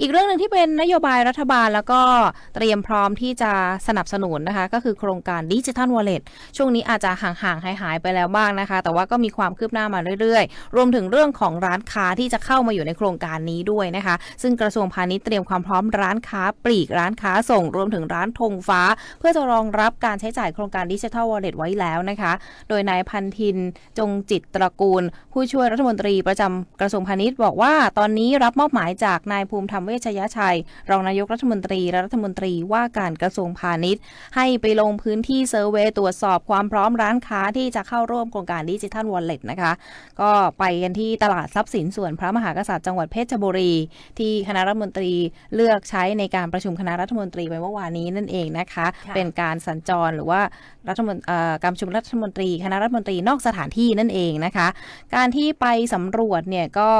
อีกเรื่องหนึ่งที่เป็นนโยบายรัฐบาลแล้วก็เตรียมพร้อมที่จะสนับสนุนนะคะ ก็คือโครงการดิจิทัลวอลเล็ตช่วงนี้อาจจะห่างๆหายๆไปแล้วบ้างนะคะ แต่ว่าก็มีความคืบหน้ามาเรื่อยๆ รวมถึงเรื่องของร้านค้าที่จะเข้ามาอยู่ในโครงการนี้ด้วยนะคะ ซึ่งกระทรวงพาณิชย์เตรียมความพร้อมร้านค้าปลีกร้านค้าส่ง รวมถึงร้านธงฟ้า เพื่อจะรองรับการใช้จ่ายโครงการดิจิทัลวอลเล็ตไว้แล้วนะคะ โดยนายพันธินจงจิตตระกูล ผู้ช่วยรัฐมนตรีประจำกระทรวงพาณิชย์บอกว่าตอนนี้รับมอบหมายจากนายภูมิธรรมเวชยชัย รองนายกรัฐมนตรีและรัฐมนตรีว่าการกระทรวงพาณิชย์ ให้ไปลงพื้นที่เซอร์เวย์ตรวจสอบความพร้อมร้านค้าที่จะเข้าร่วมโครงการดิจิทัลวอลเล็ตนะคะ ก็ไปกันที่ตลาดทรัพย์สินส่วนพระมหากษัตริย์จังหวัดเพชรบุรี ที่คณะรัฐมนตรีเลือกใช้ในการประชุมคณะรัฐมนตรีไปเมื่อวานนี้นั่นเองนะคะค่ะเป็นการสัญจรหรือว่ารัฐมนเอ่อการประชุมรัฐมนตรี คณะรัฐมนตรีนอกสถานที่นั่นเองนะคะ การที่ไปสำรวจเนี่ยก็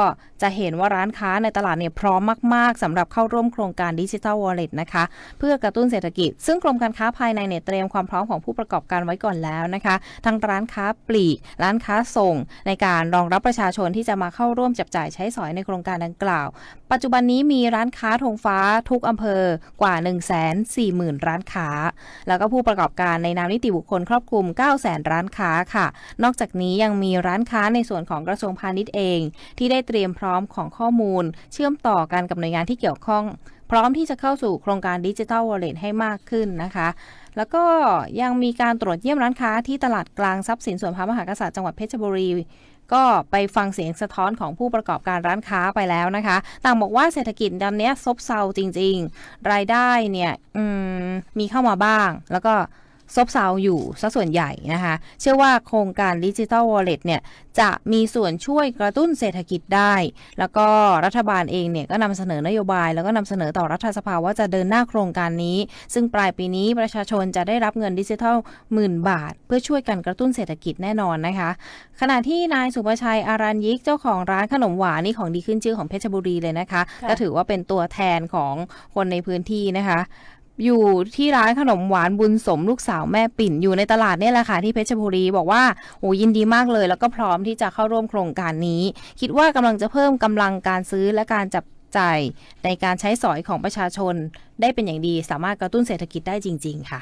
จะเห็นว่าร้านค้าในตลาดเนี่ยพร้อมมากๆสำหรับเข้าร่วมโครงการดิจิทัลวอลเล็ตนะคะ เพื่อกระตุ้นเศรษฐกิจ ซึ่งกรมการค้าภายในเนี่ยเตรียมความพร้อมของผู้ประกอบการไว้ก่อนแล้วนะคะ ทั้งร้านค้าปลีก ร้านค้าส่ง ในการรองรับประชาชนที่จะมาเข้าร่วมจับจ่ายใช้สอยในโครงการดังกล่าว ปัจจุบันนี้มีร้านค้าธงฟ้าทุกอำเภอกว่า 1 4 0 0 0 0 ร้านค้า แล้วก็ผู้ประกอบการในนามนิติบุคคลครอบคลุม 9 0 0 0 0ร้านค้าค่ะ นอกจากนี้ยังมีร้านค้าในส่วนของกระทรวงพาณิชย์เอง ที่ได้เตรียมพร้อมของข้อมูล เชื่อมต่อกันกับหน่วยงานที่เกี่ยวข้อง พร้อมที่จะเข้าสู่โครงการดิจิทัลวอลเล็ตให้มากขึ้นนะคะ แล้วก็ยังมีการตรวจเยี่ยมร้านค้าที่ตลาดกลางทรัพย์สินส่วนพระมหากษัตริย์จังหวัดเพชรบุรีก็ไปฟังเสียงสะท้อนของผู้ประกอบการร้านค้าไปแล้วนะคะ ต่างบอกว่าเศรษฐกิจตอนนี้ซบเซาจริง ๆ รายได้เนี่ยมมีเข้ามาบ้าง แล้วก็ ซบเซาอยู่ซะส่วนใหญ่นะคะ เชื่อว่าโครงการดิจิ t a ลวอลเล็ตเนี่ยจะมีส่วนช่วยกระตุ้นเศรษฐกิจได้ แล้วก็รัฐบาลเองเนี่ยก็นำเสนอนโยบาย แล้วก็นำเสนอต่อรัฐสภาว่าจะเดินหน้าโครงการนี้ ซึ่งปลายปีนี้ประชาชนจะได้รับเงินดิจิทัลหมื่นบาท เพื่อช่วยกันกระตุ้นเศรษฐกิจแน่นอนนะคะ ขณะที่นายสุภชัยอารัญยิกเจ้าของร้านขนมหวานนี่ของดีขึ้นชื่อของเพชรบุรีเลยนะคะค่ะก็ถือว่าเป็นตัวแทนของคนในพื้นที่นะคะ อยู่ที่ร้านขนมหวานบุญสมลูกสาวแม่ปิ่นอยู่ในตลาดเนี่ยแหละค่ะที่เพชรบุรีบอกว่าโอ้ยินดีมากเลย แล้วก็พร้อมที่จะเข้าร่วมโครงการนี้ คิดว่ากำลังจะเพิ่มกำลังการซื้อและการจับจ่ายในการใช้สอยของประชาชน ได้เป็นอย่างดีสามารถกระตุ้นเศรษฐกิจได้จริง ๆ ค่ะ